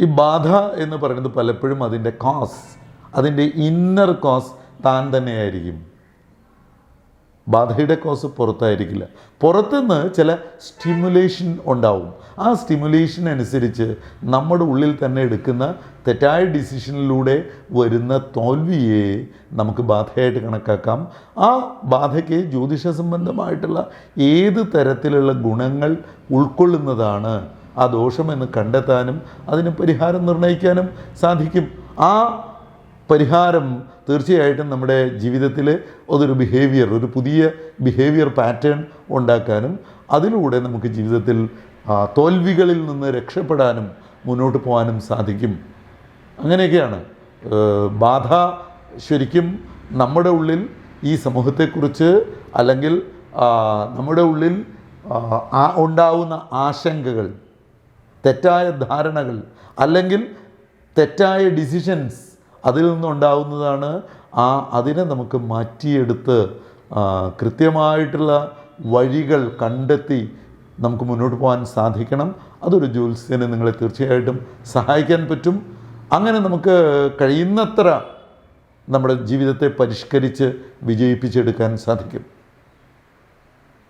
ഈ ബാധ എന്ന് പറയുന്നത് പലപ്പോഴും അതിന്റെ കോസ് അതിന്റെ ഇന്നർ കോസ് താൻ തന്നെയായിരിക്കും. ബാധയുടെ കോസ് പുറത്തായിരിക്കില്ല. പുറത്തുനിന്ന് ചില സ്റ്റിമുലേഷൻ ഉണ്ടാവും. ആ സ്റ്റിമുലേഷൻ അനുസരിച്ച് നമ്മുടെ ഉള്ളിൽ തന്നെ എടുക്കുന്ന തെറ്റായ ഡിസിഷനിലൂടെ വരുന്ന തോൽവിയെ നമുക്ക് ബാധയായിട്ട് കണക്കാക്കാം. ആ ബാധയ്ക്ക് ജ്യോതിഷ സംബന്ധമായിട്ടുള്ള ഏത് തരത്തിലുള്ള ഗുണങ്ങൾ ഉൾക്കൊള്ളുന്നതാണ് ആ ദോഷമെന്ന് കണ്ടെത്താനും അതിന് പരിഹാരം നിർണയിക്കാനും സാധിക്കും. ആ പരിഹാരം തീർച്ചയായിട്ടും നമ്മുടെ ജീവിതത്തിൽ അതൊരു ബിഹേവിയർ ഒരു പുതിയ ബിഹേവിയർ പാറ്റേൺ ഉണ്ടാക്കാനും അതിലൂടെ നമുക്ക് ജീവിതത്തിൽ തോൽവികളിൽ നിന്ന് രക്ഷപ്പെടാനും മുന്നോട്ട് പോകാനും സാധിക്കും. അങ്ങനെയൊക്കെയാണ് ബാധ ശരിക്കും നമ്മുടെ ഉള്ളിൽ ഈ സമൂഹത്തെക്കുറിച്ച് അല്ലെങ്കിൽ നമ്മുടെ ഉള്ളിൽ ഉണ്ടാവുന്ന ആശങ്കകൾ. തെറ്റായ ധാരണകൾ അല്ലെങ്കിൽ തെറ്റായ ഡിസിഷൻസ് അതിൽ നിന്നുണ്ടാവുന്നതാണ് ആ അതിനെ നമുക്ക് മാറ്റിയെടുത്ത് കൃത്യമായിട്ടുള്ള വഴികൾ കണ്ടെത്തി നമുക്ക് മുന്നോട്ട് പോകാൻ സാധിക്കണം. അതൊരു ജ്യോത്സ്യനെ നിങ്ങളെ തീർച്ചയായിട്ടും സഹായിക്കാൻ പറ്റും. അങ്ങനെ നമുക്ക് കഴിയുന്നത്ര നമ്മുടെ ജീവിതത്തെ പരിഷ്കരിച്ച് വിജയിപ്പിച്ചെടുക്കാൻ സാധിക്കും.